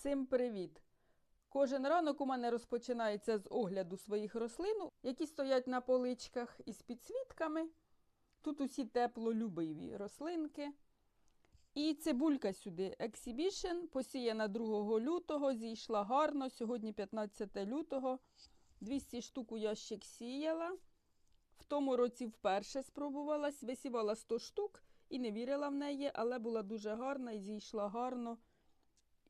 Всім привіт! Кожен ранок у мене розпочинається з огляду своїх рослин, які стоять на поличках із підсвітками. Тут усі теплолюбиві рослинки. І цибулька сюди Exhibition, посіяна 2 лютого, зійшла гарно. Сьогодні 15 лютого. 200 штук у ящик сіяла. В тому році вперше спробувалась, висівала 100 штук і не вірила в неї, але була дуже гарна і зійшла гарно.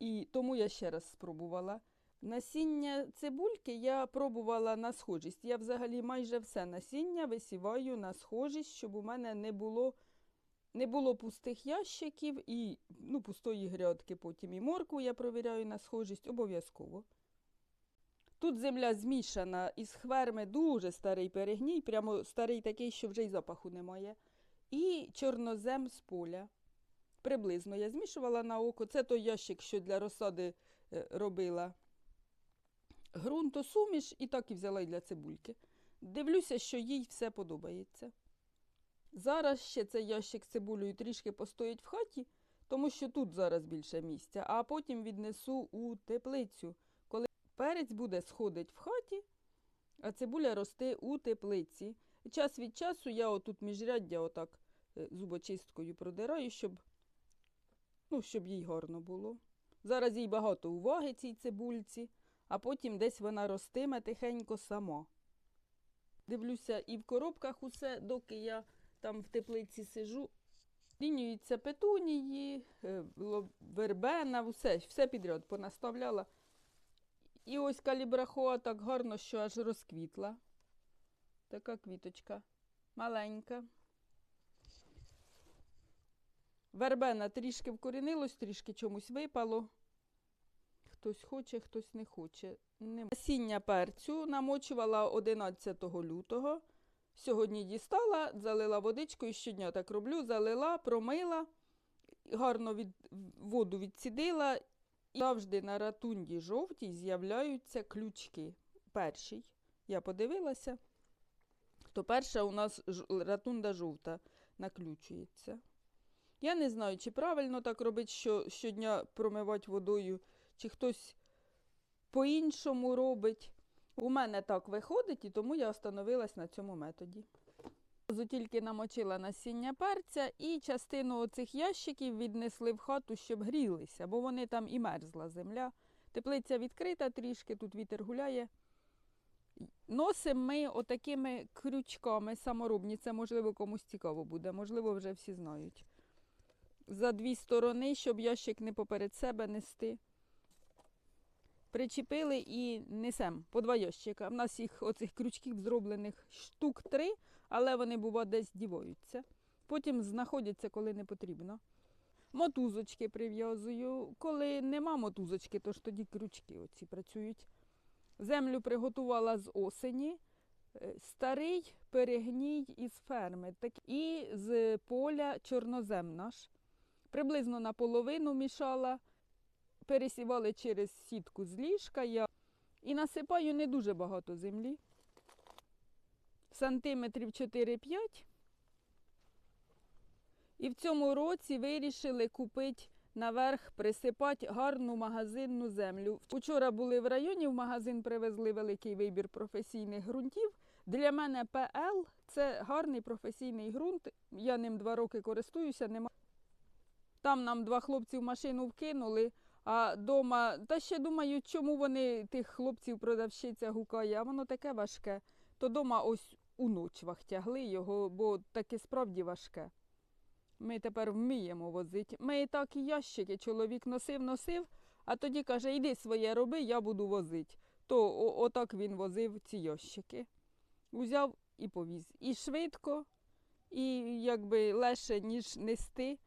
І тому я ще раз спробувала. Насіння цибульки я пробувала на схожість. Я взагалі майже все насіння висіваю на схожість, щоб у мене не було, не було пустих ящиків і ну, пустої грядки. Потім і моркву я провіряю на схожість обов'язково. Тут земля змішана із хверми дуже старий перегній, прямо старий такий, що вже й запаху немає. І чорнозем з поля. Приблизно я змішувала на око. Це той ящик, що для розсади е, робила ґрунтосуміш, і так і взяла й для цибульки. Дивлюся, що їй все подобається. Зараз ще цей ящик з цибулею трішки постоїть в хаті, тому що тут зараз більше місця, а потім віднесу у теплицю, коли перець буде сходить в хаті, а цибуля росте у теплиці. Час від часу я отут міжряддя отак е, зубочисткою продираю, щоб, ну, щоб їй гарно було. Зараз їй багато уваги цій цибульці, а потім десь вона ростиме тихенько сама. Дивлюся, і в коробках усе, доки я там в теплиці сижу. Лінюються петунії, е, вербена, все, все підряд понаставляла. І ось калібрахоа так гарно, що аж розквітла. Така квіточка маленька. Вербена трішки вкорінилось, трішки чомусь випало. Хтось хоче, хтось не хоче. Не... Насіння перцю намочувала 11 лютого. Сьогодні дістала, залила водичкою, щодня так роблю, залила, промила, гарно від... воду відцідила. І завжди на ратунді жовтій з'являються ключки. Перший. Я подивилася, то перша у нас ратунда жовта наключується. Я не знаю, чи правильно так робити, що щодня промивати водою, чи хтось по-іншому робить. У мене так виходить, і тому я остановилась на цьому методі. Тільки намочила насіння перця і частину оцих ящиків віднесли в хату, щоб грілися, бо вони там і мерзла земля. Теплиця відкрита трішки, тут вітер гуляє. Носимо ми отакими крючками саморобні. Це, можливо, комусь цікаво буде, можливо, вже всі знають. За дві сторони, щоб ящик не поперед себе нести. Причепили і несемо по два ящика. У нас їх оцих крючків зроблених штук три, але вони, бува, десь діваються. Потім знаходяться, коли не потрібно. Мотузочки прив'язую. Коли нема мотузочки, то ж тоді крючки оці працюють. Землю приготувала з осені. Е, Старий перегній із ферми так, і з поля чорнозем наш. Приблизно наполовину мішала пересівали через сітку з ліжка я і насипаю не дуже багато землі. Сантиметрів 4-5. І в цьому році вирішили купити наверх, присипати гарну магазинну землю. Учора були в районі, в магазин привезли великий вибір професійних ґрунтів. Для мене ПЛ це гарний професійний ґрунт. Я ним два роки користуюся. Нема... Там нам два хлопці в машину вкинули, а дома, та ще думаю, чому вони тих хлопців продавщиця гукає, а воно таке важке. То дома ось у ночвах тягли його, бо таке справді важке. Ми тепер вміємо возити. Ми і так і ящики чоловік носив, носив, а тоді каже, йди своє роби, я буду возити. То отак він возив ці ящики. Узяв і повіз. І швидко, і якби легше, ніж нести.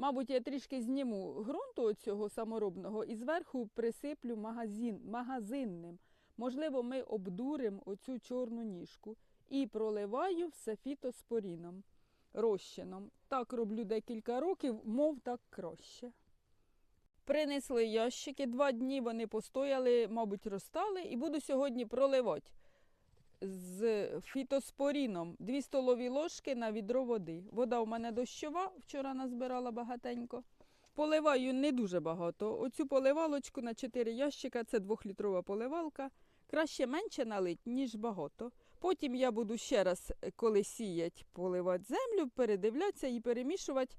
Мабуть, я трішки зніму ґрунту цього саморобного і зверху присиплю магазин, магазинним. Можливо, ми обдуримо оцю чорну ніжку і проливаю все фітоспоріном, розчином. Так роблю декілька років, мов так краще. Принесли ящики, два дні вони постояли, мабуть, розстали, і буду сьогодні проливати з фітоспоріном 2 столові ложки на відро води. Вода у мене дощова, вчора назбирала багатенько. Поливаю не дуже багато. Оцю поливалочку на 4 ящика це 2-літрова поливалка. Краще менше налить, ніж багато. Потім я буду ще раз, е, коли сіять, поливати землю, передивлятися і перемішувати.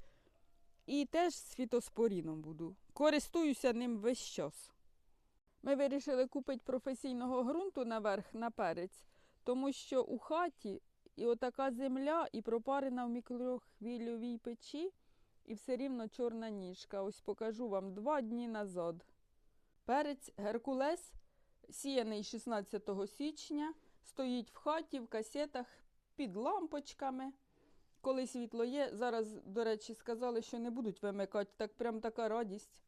І теж з фітоспоріном буду. Користуюся ним весь час. Ми вирішили купити професійного ґрунту наверх на перець, тому що у хаті і отака земля, і пропарена в мікрохвильовій печі, і все рівно чорна ніжка. Ось покажу вам два дні назад. Перець Геркулес, сіяний 16 січня, стоїть в хаті в касетах під лампочками. Коли світло є, зараз, до речі, сказали, що не будуть вимикати, так прям така радість.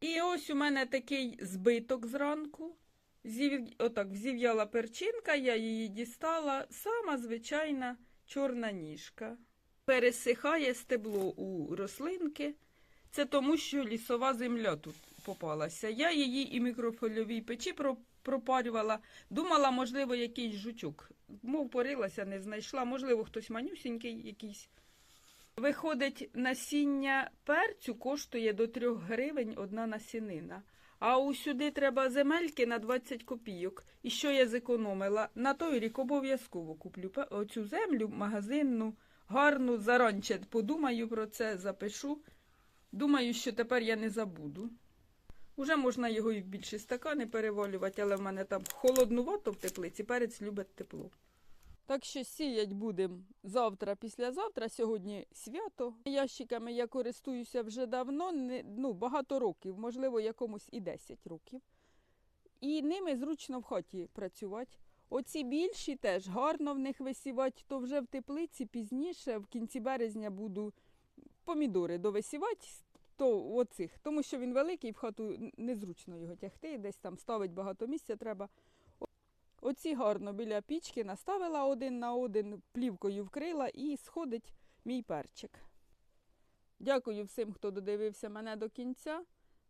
І ось у мене такий збиток зранку. Зів... Отак взів'яла перчинка, я її дістала. Сама звичайна чорна ніжка. Пересихає стебло у рослинки. Це тому, що лісова земля тут попалася. Я її і мікрофольовій печі про- пропарювала. Думала, можливо, якийсь жучок. Мов порилася, не знайшла. Можливо, хтось манюсінький якийсь. Виходить, насіння перцю коштує до 3 гривень одна насінина. А усюди треба земельки на 20 копійок. І що я зекономила? На той рік обов'язково куплю оцю землю магазинну, гарну, заранче подумаю про це, запишу. Думаю, що тепер я не забуду. Уже можна його і в більші стакани перевалювати, але в мене там холоднувато в теплиці, перець любить тепло. Так що сіять будемо завтра, післязавтра. Сьогодні свято. Ящиками я користуюся вже давно, не, ну, багато років, можливо, якомусь і 10 років. І ними зручно в хаті працювати. Оці більші теж гарно в них висівати, то вже в теплиці пізніше, в кінці березня буду помідори довисівати, то оцих, тому що він великий, в хату незручно його тягти, десь там ставить багато місця треба. Оці гарно біля пічки наставила один на один, плівкою вкрила і сходить мій перчик. Дякую всім, хто додивився мене до кінця.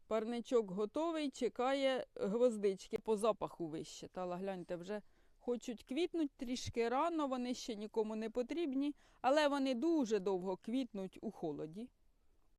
Парничок готовий, чекає гвоздички по запаху вище. Та гляньте, вже хочуть квітнуть трішки рано, вони ще нікому не потрібні, але вони дуже довго квітнуть у холоді.